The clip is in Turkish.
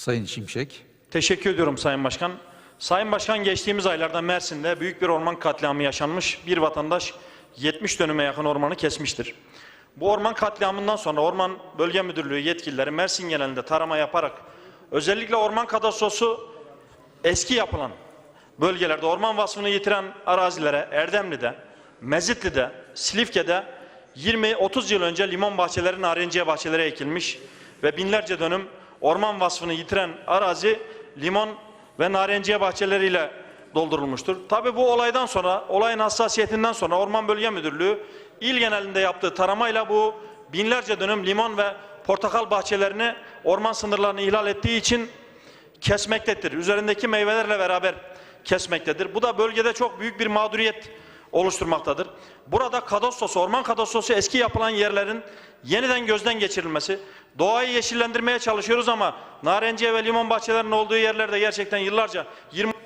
Sayın Şimşek. Teşekkür ediyorum Sayın Başkan. Sayın Başkan geçtiğimiz aylarda Mersin'de büyük bir orman katliamı yaşanmış. Bir vatandaş 70 dönüme yakın ormanı kesmiştir. Bu orman katliamından sonra Orman Bölge Müdürlüğü yetkilileri Mersin genelinde tarama yaparak özellikle orman kadastrosu eski yapılan bölgelerde orman vasfını yitiren arazilere Erdemli'de, Mezitli'de, Silifke'de 20-30 yıl önce limon bahçeleri, narenciye bahçeleri ekilmiş ve binlerce dönüm orman vasfını yitiren arazi limon ve narenciye bahçeleriyle doldurulmuştur. Tabii bu olaydan sonra, olayın hassasiyetinden sonra Orman Bölge Müdürlüğü il genelinde yaptığı taramayla bu binlerce dönüm limon ve portakal bahçelerini orman sınırlarını ihlal ettiği için kesmektedir. Üzerindeki meyvelerle beraber kesmektedir. Bu da bölgede çok büyük bir mağduriyet oluşturmaktadır. Burada kadastrosu, orman kadastrosu eski yapılan yerlerin yeniden gözden geçirilmesi, doğayı yeşillendirmeye çalışıyoruz ama narenciye ve limon bahçelerinin olduğu yerlerde gerçekten yıllarca 20